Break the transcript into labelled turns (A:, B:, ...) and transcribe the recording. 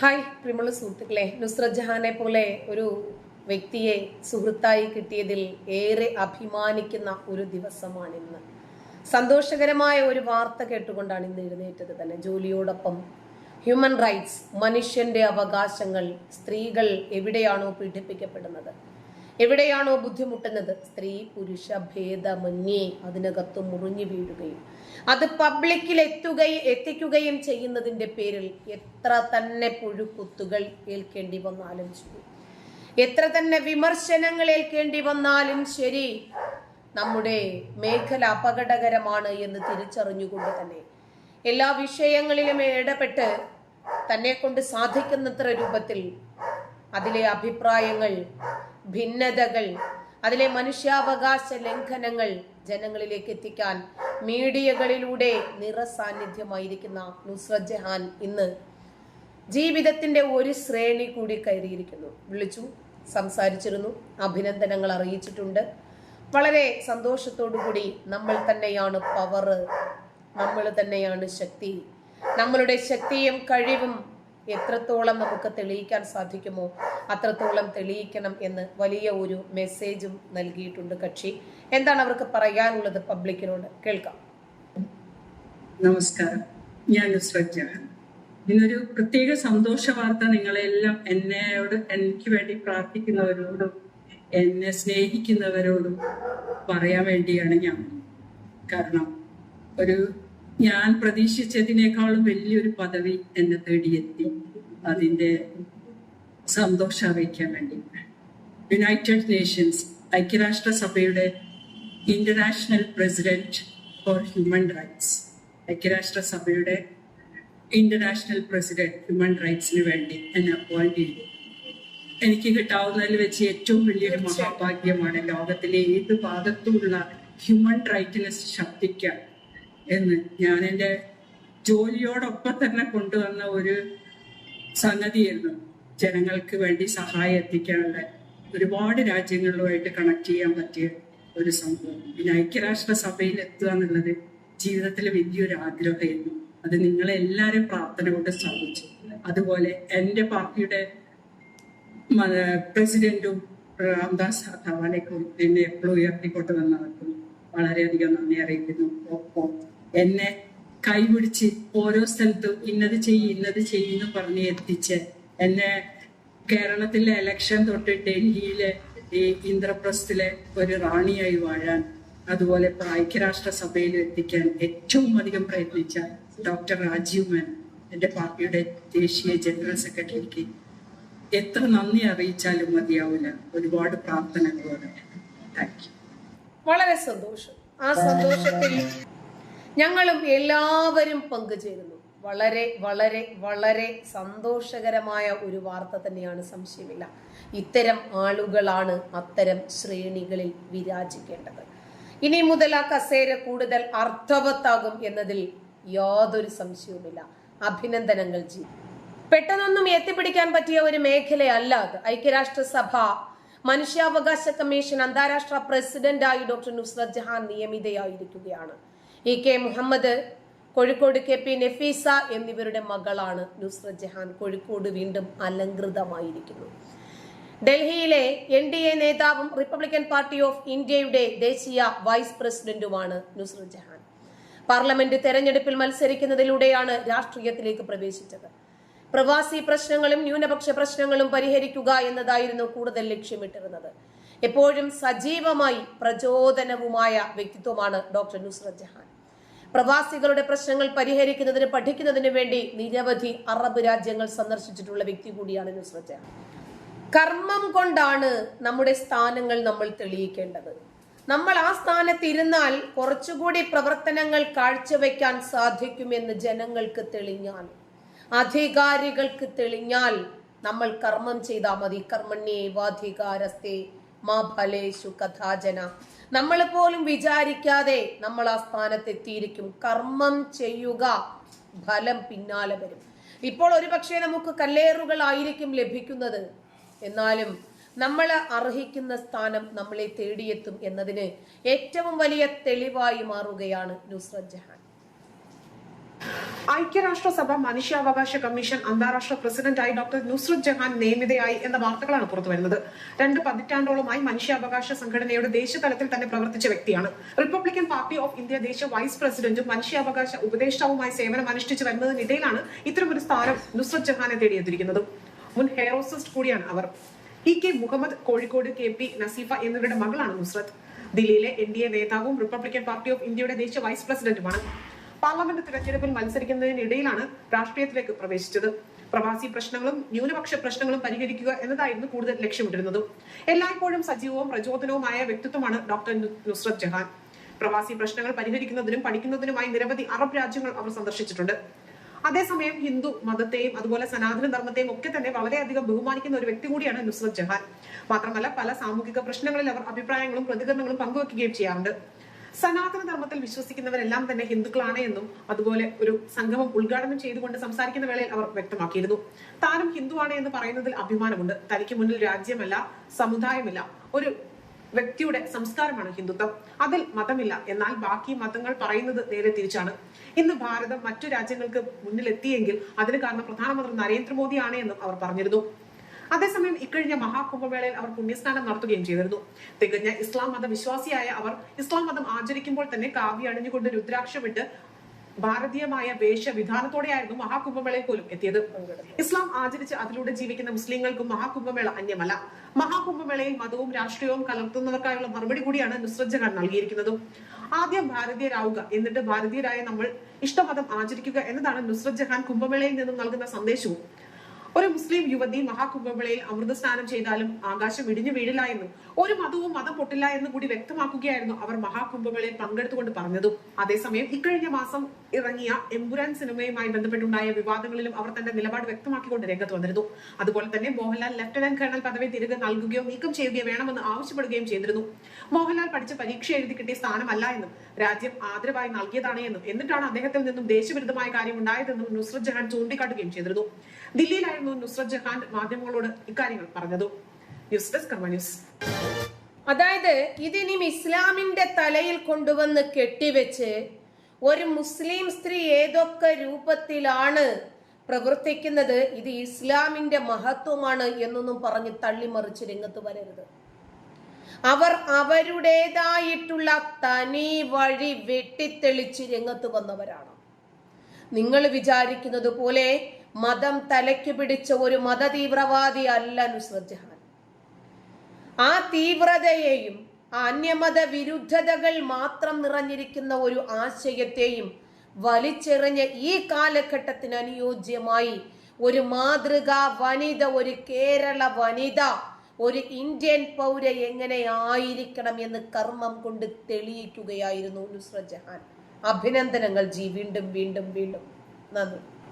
A: Hi പ്രിയമുള്ള സുഹൃത്തുക്കളെ. നുസ്രത് ജഹാനെ പോലെ ഒരു വ്യക്തിയെ സുഹൃത്തായി കിട്ടിയതിൽ ഏറെ അഭിമാനിക്കുന്ന ഒരു ദിവസമാണിന്ന് സന്തോഷകരമായ ഒരു വാർത്ത കേട്ടുകൊണ്ടാണ് ഇന്ന് എഴുന്നേറ്റത് തന്നെ. ജോലിയോടൊപ്പം ഹ്യൂമൻ റൈറ്റ്സ് മനുഷ്യന്റെ അവകാശങ്ങൾ സ്ത്രീകൾ എവിടെയാണോ പീഡിപ്പിക്കപ്പെടുന്നത്? എവിടെയാണോ ബുദ്ധിമുട്ടുന്നത്? സ്ത്രീ പുരുഷ ഭേദമന്യേ അതിനകത്ത് മുറിഞ്ഞു വീഴുകയും അത് പബ്ലിക്കിൽ എത്തുകയും എത്തിക്കുകയും ചെയ്യുന്നതിന്റെ പേരിൽ എത്ര തന്നെ പുഴുക്കുത്തുകൾ ഏൽക്കേണ്ടി വന്നാലും ശരി. എത്ര തന്നെ വിമർശനങ്ങൾ ഏൽക്കേണ്ടി വന്നാലും ശരി നമ്മുടെ മേഖല അപകടകരമാണ് എന്ന് തിരിച്ചറിഞ്ഞുകൊണ്ട് തന്നെ എല്ലാ വിഷയങ്ങളിലും ഇടപെട്ട് തന്നെ കൊണ്ട് സാധിക്കുന്നത്ര രൂപത്തിൽ അതിലെ അഭിപ്രായങ്ങൾ ഭിന്നതകൾ. അതിലെ മനുഷ്യാവകാശ ലംഘനങ്ങൾ ജനങ്ങളിലേക്ക് എത്തിക്കാൻ മീഡിയകളിലൂടെ നിറസാന്നിധ്യമായിരിക്കുന്ന നുസ്രത് ജഹാൻ ഇന്ന് ജീവിതത്തിന്റെ ഒരു ശ്രേണി കൂടി കയറിയിരിക്കുന്നു. വിളിച്ചു സംസാരിച്ചിരുന്നു അഭിനന്ദനങ്ങൾ അറിയിച്ചിട്ടുണ്ട്. വളരെ സന്തോഷത്തോടുകൂടി നമ്മൾ തന്നെയാണ് പവർ നമ്മൾ തന്നെയാണ് ശക്തി. നമ്മളുടെ ശക്തിയും കഴിവും എത്രത്തോളം നമുക്ക് തെളിയിക്കാൻ സാധിക്കുമോ അത്രത്തോളം തെളിയിക്കണം എന്ന് വലിയ ഒരു മെസ്സേജും നൽകിയിട്ടുണ്ട് കക്ഷി. എന്താണ് അവർക്ക് പറയാനുള്ളത് പബ്ലിക്കിനോട് കേൾക്കാം.
B: നമസ്കാരം. ഞാൻ ഇന്നൊരു പ്രത്യേക സന്തോഷ വാർത്ത നിങ്ങളെല്ലാം എന്നോട് എനിക്ക് വേണ്ടി പ്രാർത്ഥിക്കുന്നവരോടും എന്നെ സ്നേഹിക്കുന്നവരോടും പറയാൻ വേണ്ടിയാണ് ഞാൻ. കാരണം ഒരു ഞാൻ പ്രതീക്ഷിച്ചതിനേക്കാളും വലിയൊരു പദവി എന്നെ തേടിയെത്തി. അതിന്റെ സന്തോഷം അറിയിക്കാൻ വേണ്ടി. യുണൈറ്റഡ് നേഷൻസ് ഐക്യരാഷ്ട്രസഭയുടെ international president for human rights ഐക്യരാഷ്ട്രസഭയുടെ ഇന്റർനാഷണൽ പ്രസിഡന്റ് ഹ്യൂമൻ റൈറ്റ്സിന് വേണ്ടി എന്നെ അപ്പോയിന്റ് ചെയ്തു. എനിക്ക് കിട്ടാവുന്നതിൽ വെച്ച് ഏറ്റവും വലിയൊരു മഹാഭാഗ്യമാണ് ലോകത്തിലെ ഏത് ഭാഗത്തുമുള്ള ഹ്യൂമൻ റൈറ്റിനെ ശബ്ദിക്കാൻ എന്ന് ഞാൻ എന്റെ ജോലിയോടൊപ്പം തന്നെ കൊണ്ടുവന്ന ഒരു സംഗതിയായിരുന്നു. ജനങ്ങൾക്ക് വേണ്ടി സഹായം എത്തിക്കാനുള്ള ഒരുപാട് രാജ്യങ്ങളുമായിട്ട് കണക്ട് ചെയ്യാൻ പറ്റിയ ഒരു സംഭവം. പിന്നെ ഐക്യരാഷ്ട്ര സഭയിൽ എത്തുക എന്നുള്ളത് ജീവിതത്തിലെ വലിയൊരു ആഗ്രഹമായിരുന്നു. അത് നിങ്ങളെ എല്ലാവരും പ്രാർത്ഥന കൊണ്ട് സാധിച്ചു അതുപോലെ എന്റെ പാർട്ടിയുടെ പ്രസിഡന്റും രാംദാസ് അഥാവാലേക്കും എന്നെ എപ്പോഴും ഉയർത്തിക്കൊണ്ട് വന്നവർക്കും വളരെയധികം നന്ദി അറിയിക്കുന്നു. എന്നെ കൈപിടിച്ച് ഓരോ സ്ഥലത്തും ഇന്നത് ചെയ്യ് ഇന്നത് ചെയ്യുന്നു പറഞ്ഞ് എത്തിച്ച് എന്നെ കേരളത്തിലെ ഇലക്ഷൻ തൊട്ട് ഡൽഹിയിലെ ഈ ഇന്ദ്രപ്രസ്ഥിലെ ഒരു റാണിയായി വാഴാൻ അതുപോലെ ഇപ്പൊ ഐക്യരാഷ്ട്ര സഭയിൽ എത്തിക്കാൻ ഏറ്റവും അധികം പ്രയത്നിച്ച ഡോക്ടർ രാജീവ് മേൻ എന്റെ പാർട്ടിയുടെ ദേശീയ ജനറൽ സെക്രട്ടറിക്ക് എത്ര നന്ദി അറിയിച്ചാലും മതിയാവില്ല. ഒരുപാട് പ്രാർത്ഥനകളോടെ. താങ്ക്
A: വളരെ സന്തോഷം. ആ സന്തോഷത്തിൽ ഞങ്ങളും എല്ലാവരും പങ്കുചേരുന്നു. വളരെ വളരെ വളരെ സന്തോഷകരമായ ഒരു വാർത്ത തന്നെയാണ് സംശയമില്ല. ഇത്തരം ആളുകളാണ് അത്തരം ശ്രേണികളിൽ വിരാജിക്കേണ്ടത്. ഇനി മുതൽ ആ കസേര കൂടുതൽ അർത്ഥവത്താകും എന്നതിൽ യാതൊരു സംശയവുമില്ല. അഭിനന്ദനങ്ങൾ ജി. പെട്ടെന്നൊന്നും എത്തിപ്പിടിക്കാൻ പറ്റിയ ഒരു മേഖലയല്ല അത്. ഐക്യരാഷ്ട്രസഭ മനുഷ്യാവകാശ കമ്മീഷൻ അന്താരാഷ്ട്ര പ്രസിഡന്റായി doctor Nusrat Jahan നിയമിതയായിരിക്കുകയാണ്. E K Muhammad Kozhikode K P Nafeesa എന്നിവരുടെ മകളാണ് നുസ്രത് ജഹാൻ. കോഴിക്കോട് വീണ്ടും അലങ്കൃതമായിരിക്കുന്നു ഡൽഹിയിലെ എൻ ഡി എ നേതാവും റിപ്പബ്ലിക്കൻ പാർട്ടി ഓഫ് ഇന്ത്യയുടെ ദേശീയ വൈസ് പ്രസിഡന്റുമാണ് നുസ്രത് ജഹാൻ. പാർലമെന്റ് തെരഞ്ഞെടുപ്പിൽ മത്സരിക്കുന്നതിലൂടെയാണ് രാഷ്ട്രീയത്തിലേക്ക് പ്രവേശിച്ചത്. പ്രവാസി പ്രശ്നങ്ങളും ന്യൂനപക്ഷ പ്രശ്നങ്ങളും പരിഹരിക്കുക എന്നതായിരുന്നു കൂടുതൽ ലക്ഷ്യമിട്ടിരുന്നത്. എപ്പോഴും സജീവമായി പ്രചോദനവുമായ വ്യക്തിത്വമാണ് ഡോക്ടർ നുസ്രത് ജഹാൻ. പ്രവാസികളുടെ പ്രശ്നങ്ങൾ പരിഹരിക്കുന്നതിന് പഠിക്കുന്നതിന് വേണ്ടി നിരവധി അറബ് രാജ്യങ്ങൾ സന്ദർശിച്ചിട്ടുള്ള വ്യക്തി കൂടിയാണ് നുസ്രത് കർമ്മം കൊണ്ടാണ് നമ്മുടെ സ്ഥാനങ്ങൾ നമ്മൾ തെളിയിക്കേണ്ടത്. നമ്മൾ ആ സ്ഥാനത്തിരുന്നാൽ കുറച്ചുകൂടി പ്രവർത്തനങ്ങൾ കാഴ്ചവെക്കാൻ സാധിക്കുമെന്ന് ജനങ്ങൾക്ക് തെളിഞ്ഞാൽ അധികാരികൾക്ക് തെളിഞ്ഞാൽ നമ്മൾ കർമ്മം ചെയ്താൽ മതി. കർമ്മണ്യേ വാധികാരസ്തേ മാ ഫലേഷു കഥാജന. നമ്മൾ പോലും വിചാരിക്കാതെ നമ്മൾ ആ സ്ഥാനത്ത് എത്തിയിരിക്കും കർമ്മം ചെയ്യുക ഫലം പിന്നാലെ വരും. ഇപ്പോൾ ഒരുപക്ഷെ നമുക്ക് കല്ലേറുകളായിരിക്കും ലഭിക്കുന്നത്. എന്നാലും നമ്മൾ അർഹിക്കുന്ന സ്ഥാനം നമ്മളെ തേടിയെത്തും എന്നതിന് ഏറ്റവും വലിയ തെളിവായി മാറുകയാണ് നുസ്രത് ജഹാൻ.
C: ഐക്യരാഷ്ട്രസഭ മനുഷ്യാവകാശ കമ്മീഷൻ അന്താരാഷ്ട്ര പ്രസിഡന്റായി ഡോക്ടർ നുസ്രത് ജഹാൻ നിയമിതയായി എന്ന വാർത്തകളാണ് പുറത്തു വരുന്നത്. രണ്ട് പതിറ്റാണ്ടോളമായി മനുഷ്യാവകാശ സംഘടനയുടെ ദേശീയ തലത്തിൽ തന്നെ പ്രവർത്തിച്ച വ്യക്തിയാണ്. റിപ്പബ്ലിക്കൻ പാർട്ടി ഓഫ് ഇന്ത്യ ദേശീയ വൈസ് പ്രസിഡന്റും മനുഷ്യാവകാശ ഉപദേഷ്ടാവുമായി സേവനം അനുഷ്ഠിച്ചു വരുന്നതിനിടയിലാണ് ഇത്തരമൊരു സ്ഥാനം നുസ്രത് ജഹാനെ തേടിയെത്തിയിരിക്കുന്നത്. മുൻ ഹെയറോസിസ്റ്റ് കൂടിയാണ് അവർ. E K Muhammad Kozhikode K P Naseefa എന്നിവരുടെ മകളാണ് നുസ്രത്ത് ദില്ലിയിലെ എൻ ഡി എ നേതാവും റിപ്പബ്ലിക്കൻ പാർട്ടി ഓഫ് ഇന്ത്യയുടെ ദേശീയ വൈസ് പ്രസിഡന്റുമാണ്. പാർലമെന്റ് തിരഞ്ഞെടുപ്പിൽ മത്സരിക്കുന്നതിനിടയിലാണ് രാഷ്ട്രീയത്തിലേക്ക് പ്രവേശിച്ചത്. പ്രവാസി പ്രശ്നങ്ങളും ന്യൂനപക്ഷ പ്രശ്നങ്ങളും പരിഹരിക്കുക എന്നതായിരുന്നു കൂടുതൽ ലക്ഷ്യമിട്ടിരുന്നത്. എല്ലായ്പ്പോഴും സജീവവും പ്രചോദനവുമായ വ്യക്തിത്വമാണ് ഡോക്ടർ നുസ്രത് ജഹാൻ. പ്രവാസി പ്രശ്നങ്ങൾ പരിഹരിക്കുന്നതിനും പഠിക്കുന്നതിനുമായി നിരവധി അറബ് രാജ്യങ്ങൾ അവർ സന്ദർശിച്ചിട്ടുണ്ട്. അതേസമയം ഹിന്ദു മതത്തെയും അതുപോലെ സനാതന ധർമ്മത്തെയും ഒക്കെ തന്നെ വളരെയധികം ബഹുമാനിക്കുന്ന ഒരു വ്യക്തി കൂടിയാണ് നുസ്രത് ജഹാൻ. മാത്രമല്ല പല സാമൂഹിക പ്രശ്നങ്ങളിൽ അവർ അഭിപ്രായങ്ങളും പ്രതികരണങ്ങളും പങ്കുവെക്കുകയും ചെയ്യാറുണ്ട്. സനാതന ധർമ്മത്തിൽ വിശ്വസിക്കുന്നവരെല്ലാം തന്നെ ഹിന്ദുക്കളാണ് എന്നും അതുപോലെ ഒരു സംഗമം ഉദ്ഘാടനം ചെയ്തുകൊണ്ട് സംസാരിക്കുന്ന വേളയിൽ അവർ വ്യക്തമാക്കിയിരുന്നു. താനും ഹിന്ദുവാണ് എന്ന് പറയുന്നതിൽ അഭിമാനമുണ്ട്. തനിക്ക് മുന്നിൽ രാജ്യമല്ല സമുദായമില്ല ഒരു വ്യക്തിയുടെ സംസ്കാരമാണ് ഹിന്ദുത്വം. അതിൽ മതമില്ല. എന്നാൽ ബാക്കി മതങ്ങൾ പറയുന്നത് നേരെ തിരിച്ചാണ്. ഇന്ന് ഭാരതം മറ്റു രാജ്യങ്ങൾക്ക് മുന്നിലെത്തിയെങ്കിൽ അതിന് കാരണം പ്രധാനമന്ത്രി നരേന്ദ്രമോദിയാണ് എന്നും അവർ പറഞ്ഞിരുന്നു. അതേസമയം ഇക്കഴിഞ്ഞ മഹാകുംഭമേളയിൽ അവർ പുണ്യസ്നാനം നടത്തുകയും ചെയ്തിരുന്നു. തികഞ്ഞ ഇസ്ലാം മത വിശ്വാസിയായ അവർ ഇസ്ലാം മതം ആചരിക്കുമ്പോൾ തന്നെ കാവ്യ അണിഞ്ഞുകൊണ്ട് രുദ്രാക്ഷമിട്ട് ഭാരതീയമായ വേഷവിധാനത്തോടെയായിരുന്നു മഹാകുംഭമേളയിൽ പോലും എത്തിയത്. ഇസ്ലാം ആചരിച്ച് അതിലൂടെ ജീവിക്കുന്ന മുസ്ലിങ്ങൾക്കും മഹാകുംഭമേള അന്യമല്ല. മഹാകുംഭമേളയിൽ മതവും രാഷ്ട്രീയവും കലർത്തുന്നവർക്കായുള്ള മറുപടി കൂടിയാണ് നുസ്രത് നൽകിയിരിക്കുന്നത്. ആദ്യം ഭാരതീയരാവുക എന്നിട്ട് ഭാരതീയരായ നമ്മൾ ഇഷ്ടമതം ആചരിക്കുക എന്നതാണ് നുസ്രത് ജഹാൻ കുംഭമേളയിൽ നിന്നും നൽകുന്ന സന്ദേശവും. ഒരു മുസ്ലിം യുവതി മഹാകുംഭമേളയിൽ അമൃത സ്നാനം ചെയ്താലും ആകാശം ഇടിഞ്ഞു വീഴില്ല എന്നും ഒരു മതവും മതം പൊട്ടില്ല എന്നും കൂടി വ്യക്തമാക്കുകയായിരുന്നു അവർ മഹാകുംഭമേളയിൽ പങ്കെടുത്തുകൊണ്ട് പറഞ്ഞതും. അതേസമയം ഇക്കഴിഞ്ഞ മാസം ഇറങ്ങിയ എമ്പുരാൻ സിനിമയുമായി ബന്ധപ്പെട്ടുണ്ടായ വിവാദങ്ങളിലും അവർ തന്റെ നിലപാട് വ്യക്തമാക്കിക്കൊണ്ട് രംഗത്ത് വന്നിരുന്നു. അതുപോലെ തന്നെ മോഹൻലാൽ ലഫ്റ്റനന്റ് കേണൽ പദവി തിരികെ നൽകുകയോ നീക്കം ചെയ്യുകയോ വേണമെന്ന് ആവശ്യപ്പെടുകയും ചെയ്തിരുന്നു. മോഹൻലാൽ പഠിച്ച പരീക്ഷ എഴുതി കിട്ടിയ സ്ഥാനമല്ല എന്നും രാജ്യം ആദരവായി നൽകിയതാണ് എന്നും എന്നിട്ടാണ് അദ്ദേഹത്തിൽ നിന്നും ദേശവിരുദ്ധമായ കാര്യം ഉണ്ടായതെന്നും നുസ്രത് ജഹാൻ ചൂണ്ടിക്കാട്ടുകയും ചെയ്തിരുന്നു. ദില്ലിയിലായിരുന്നു നുസ്രത് ജഹാൻ മാധ്യമങ്ങളോട് ഇക്കാര്യങ്ങൾ പറഞ്ഞത്. News desk news.
A: അതായത് ഇതിനി ഇസ്ലാമിന്റെ തലയിൽ കൊണ്ടുവന്ന് കെട്ടിവെച്ച് ഒരു മുസ്ലിം സ്ത്രീ ഏതൊക്കെ രൂപത്തിലാണ് പ്രവർത്തിക്കുന്നത്? ഇത് ഇസ്ലാമിന്റെ മഹത്വമാണ് എന്നൊന്നും പറഞ്ഞ് തള്ളിമറിച്ച് രംഗത്ത് വരരുത്. അവർ അവരുടേതായിട്ടുള്ള തനി വഴി വെട്ടിത്തെളിച്ച് രംഗത്ത് വന്നവരാണ്. നിങ്ങൾ വിചാരിക്കുന്നത് പോലെ മതം തലയ്ക്ക് പിടിച്ച ഒരു മത തീവ്രവാദി അല്ല നുസ്രത് ആ തീവ്രതയെയും അന്യമത വിരുദ്ധതകൾ മാത്രം നിറഞ്ഞിരിക്കുന്ന ഒരു ആശയത്തെയും വലിച്ചെറിഞ്ഞ് ഈ കാലഘട്ടത്തിന് അനുയോജ്യമായി ഒരു മാതൃക വനിത ഒരു കേരള വനിത ഒരു ഇന്ത്യൻ പൗര എങ്ങനെ ആയിരിക്കണം എന്ന് കർമ്മം കൊണ്ട് തെളിയിക്കുകയായിരുന്നു നുസ്രജഹാൻ. അഭിനന്ദനങ്ങൾ ജി. വീണ്ടും വീണ്ടും വീണ്ടും. നന്ദി.